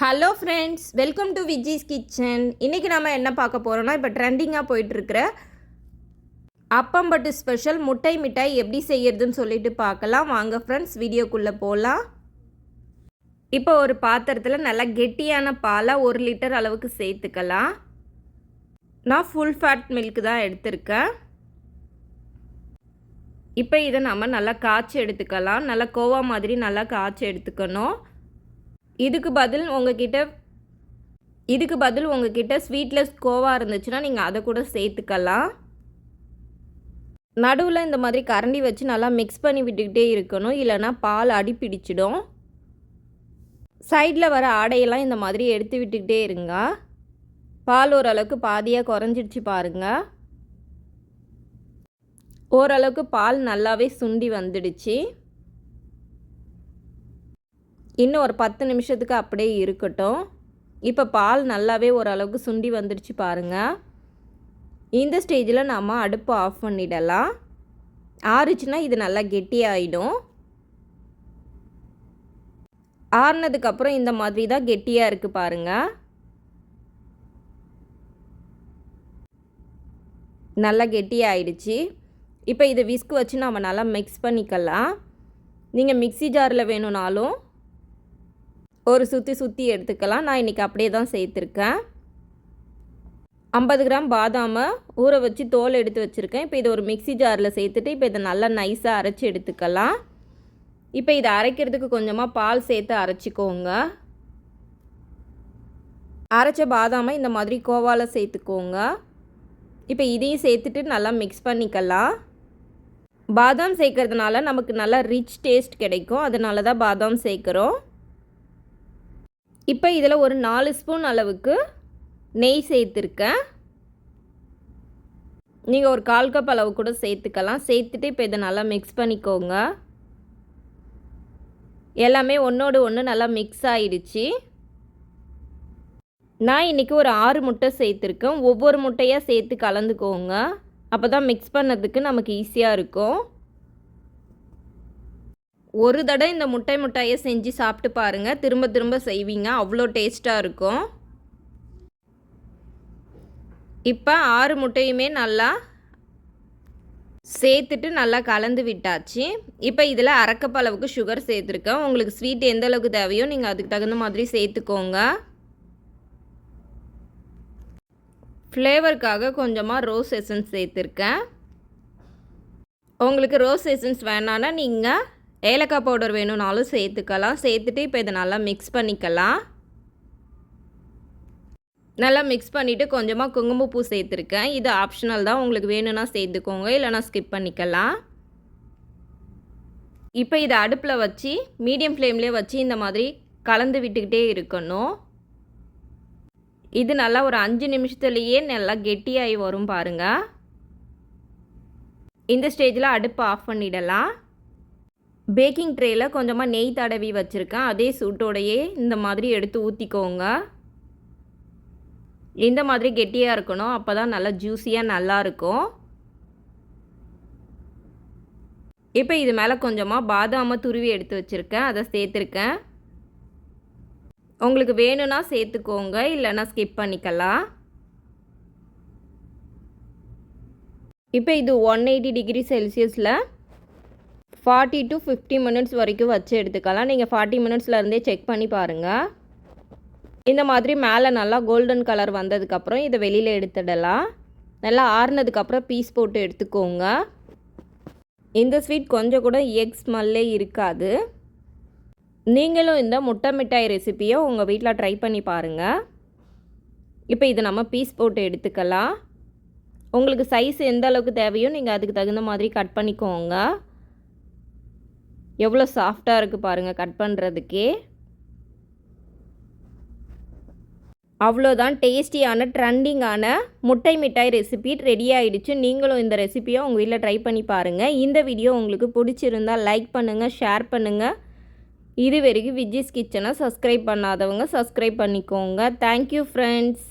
Hello friends welcome to Viji's kitchen இன்றைக்கி நம்ம என்ன பார்க்க போகிறோம்னா இப்போ ட்ரெண்டிங்காக போயிட்டுருக்கிற அப்பம்பட்டு ஸ்பெஷல் முட்டை மிட்டாய் எப்படி செய்யறதுன்னு சொல்லிட்டு பார்க்கலாம். வாங்க ஃப்ரெண்ட்ஸ் வீடியோக்குள்ளே போகலாம் இப்போ ஒரு பாத்திரத்தில் நல்லா கெட்டியான பாலை ஒரு லிட்டர் அளவுக்கு சேர்த்துக்கலாம். நான் ஃபுல் ஃபேட் மில்க் தான் எடுத்திருக்கேன். இப்போ இதை நம்ம நல்லா காய்ச்சி எடுத்துக்கலாம். நல்லா கோவா மாதிரி நல்லா காய்ச்சி எடுத்துக்கணும். இதுக்கு பதில் உங்ககிட்ட இதுக்கு பதில் உங்ககிட்ட ஸ்வீட்லெஸ் கோவா இருந்துச்சுன்னா நீங்கள் அதை கூட சேர்த்துக்கலாம். நடுவில் இந்த மாதிரி கரண்டி வச்சு நல்லா மிக்ஸ் பண்ணி விட்டுக்கிட்டே இருக்கணும். இல்லைன்னா பால் அடி பிடிச்சிடும். சைடில் வர ஆடையெல்லாம் இந்த மாதிரி எடுத்து விட்டுக்கிட்டே இருங்க. பால் ஓரளவுக்கு பாதியாக குறைஞ்சிடுச்சு பாருங்கள் ஓரளவுக்கு பால் நல்லாவே சுண்டி வந்துடுச்சு. இன்னும் ஒரு பத்து நிமிஷத்துக்கு அப்படியே இருக்கட்டும். இப்போ பால் நல்லாவே ஓரளவுக்கு சுண்டி வந்துடுச்சு பாருங்கள் இந்த ஸ்டேஜில் நாம் அடுப்பு ஆஃப் பண்ணிடலாம். ஆறுச்சுன்னா இது நல்லா கெட்டியாயிடும். ஆறுனதுக்கப்புறம் இந்த மாதிரி தான் கெட்டியாக இருக்குது பாருங்கள் நல்லா கெட்டியாயிடுச்சு. இப்போ இதை விஸ்க் வச்சு நம்ம நல்லா மிக்ஸ் பண்ணிக்கலாம் நீங்கள் மிக்சி ஜாரில் வேணும்னாலும் ஒரு சுற்றி சுற்றி எடுத்துக்கலாம். நான் இன்றைக்கி அப்படியே தான் சேர்த்துருக்கேன். ஐம்பது கிராம் பாதாமை ஊற வச்சு தோல் எடுத்து வச்சுருக்கேன். இப்போ இதை ஒரு மிக்சி ஜாரில் சேர்த்துட்டு இப்போ இதை நல்லா நைஸாக அரைச்சி எடுத்துக்கலாம். இப்போ இதை அரைக்கிறதுக்கு கொஞ்சமாக பால் சேர்த்து அரைச்சிக்கோங்க. அரைச்ச பாதாமை இந்த மாதிரி கோவாவில் சேர்த்துக்கோங்க. இப்போ இதையும் சேர்த்துட்டு நல்லா மிக்ஸ் பண்ணிக்கலாம். பாதாம் சேர்க்கறதுனால நமக்கு நல்லா ரிச் டேஸ்ட் கிடைக்கும். அதனால தான் பாதாம் சேர்க்குறோம். இப்போ இதில் ஒரு நாலு ஸ்பூன் அளவுக்கு நெய் சேர்த்துருக்கேன். நீங்கள் ஒரு கால் கப் அளவு கூட சேர்த்துக்கலாம். சேர்த்துட்டு இப்போ இதை நல்லா மிக்ஸ் பண்ணிக்கோங்க. எல்லாமே ஒன்றோடு ஒன்று நல்லா மிக்ஸ் ஆயிடுச்சு. நான் இன்றைக்கி ஒரு ஆறு முட்டை சேர்த்துருக்கேன். ஒவ்வொரு முட்டையாக சேர்த்து கலந்துக்கோங்க. அப்போ தான் மிக்ஸ் பண்ணதுக்கு நமக்கு ஈஸியாக இருக்கும். ஒரு தடவை இந்த முட்டை முட்டாயை செஞ்சு சாப்பிட்டு பாருங்கள் திரும்ப திரும்ப செய்வீங்க. அவ்வளோ டேஸ்ட்டாக இருக்கும். இப்போ ஆறு முட்டையுமே நல்லா சேர்த்துட்டு நல்லா கலந்து விட்டாச்சு. இப்போ இதில் அரைக்கப்பளவுக்கு சுகர் சேர்த்துருக்கேன். உங்களுக்கு ஸ்வீட் எந்த அளவுக்கு தேவையோ நீங்கள் அதுக்கு தகுந்த மாதிரி சேர்த்துக்கோங்க. ஃப்ளேவருக்காக கொஞ்சமாக ரோஸ் எசன்ஸ் சேர்த்துருக்கேன். உங்களுக்கு ரோஸ் எசன்ஸ் வேணான்னா நீங்கள் ஏலக்காய் பவுடர் வேணும்னாலும் சேர்த்துக்கலாம். சேர்த்துட்டு இப்போ இதை நல்லா மிக்ஸ் பண்ணிக்கலாம். நல்லா மிக்ஸ் பண்ணிவிட்டு கொஞ்சமாக குங்குமப்பூ சேர்த்துருக்கேன். இது ஆப்ஷனல் தான். உங்களுக்கு வேணும்னா சேர்த்துக்கோங்க. இல்லைனா ஸ்கிப் பண்ணிக்கலாம். இப்போ இதை அடுப்பில் வச்சு மீடியம் ஃப்ளேம்லேயே வச்சு இந்த மாதிரி கலந்து விட்டுக்கிட்டே இருக்கணும். இது நல்லா ஒரு அஞ்சு நிமிஷத்துலேயே நல்லா கெட்டியாகி வரும் பாருங்கள் இந்த ஸ்டேஜில் அடுப்பு ஆஃப் பண்ணிடலாம். பேக்கிங் ட்ரேயில் கொஞ்சமாக நெய் தடவி வச்சுருக்கேன். அதே சூட்டோடையே இந்த மாதிரி எடுத்து ஊற்றிக்கோங்க இந்த மாதிரி கெட்டியாக இருக்கணும். அப்போ தான் நல்லா ஜூஸியாக நல்லாயிருக்கும் இப்போ இது மேலே கொஞ்சமாக பாதாமை துருவி எடுத்து வச்சுருக்கேன். அதை சேர்த்துருக்கேன். உங்களுக்கு வேணும்னா சேர்த்துக்கோங்க. இல்லைன்னா ஸ்கிப் பண்ணிக்கலாம். இப்போ இது ஒன் எயிட்டி டிகிரி செல்சியஸில் ஃபார்ட்டி டு ஃபிஃப்டி மினிட்ஸ் வரைக்கும் வச்சு எடுத்துக்கலாம். நீங்கள் ஃபார்ட்டி மினிட்ஸ்லேருந்தே செக் பண்ணி பாருங்கள் இந்த மாதிரி மேலே நல்லா கோல்டன் கலர் வந்ததுக்கப்புறம் இதை வெளியில் எடுத்துடலாம். நல்லா ஆறுனதுக்கப்புறம் பீஸ் போட்டு எடுத்துக்கோங்க. இந்த ஸ்வீட் கொஞ்சம் கூட எக் ஸ்மெல்லே இருக்காது. நீங்களும் இந்த முட்டை மிட்டாய் ரெசிப்பியை உங்கள் வீட்டில் ட்ரை பண்ணி பாருங்கள் இப்போ இதை நம்ம பீஸ் போட்டு எடுத்துக்கலாம். உங்களுக்கு சைஸ் எந்த அளவுக்கு தேவையோ நீங்கள் அதுக்கு தகுந்த மாதிரி கட் பண்ணிக்கோங்க. எவ்வளோ சாஃப்டாக இருக்குது பாருங்கள் கட் பண்ணுறதுக்கே அவ்வளோதான் டேஸ்டியான ட்ரெண்டிங்கான முட்டை மிட்டாய் ரெசிபி ரெடி ஆகிடுச்சு நீங்களும் இந்த ரெசிப்பியை உங்கள் வீட்டில் ட்ரை பண்ணி பாருங்கள் இந்த வீடியோ உங்களுக்கு பிடிச்சிருந்தால் லைக் பண்ணுங்கள் ஷேர் பண்ணுங்கள் இது வரைக்கும் விஜிஸ் கிச்சனை சப்ஸ்கிரைப் பண்ணாதவங்க சப்ஸ்கிரைப் பண்ணிக்கோங்க. Thank you friends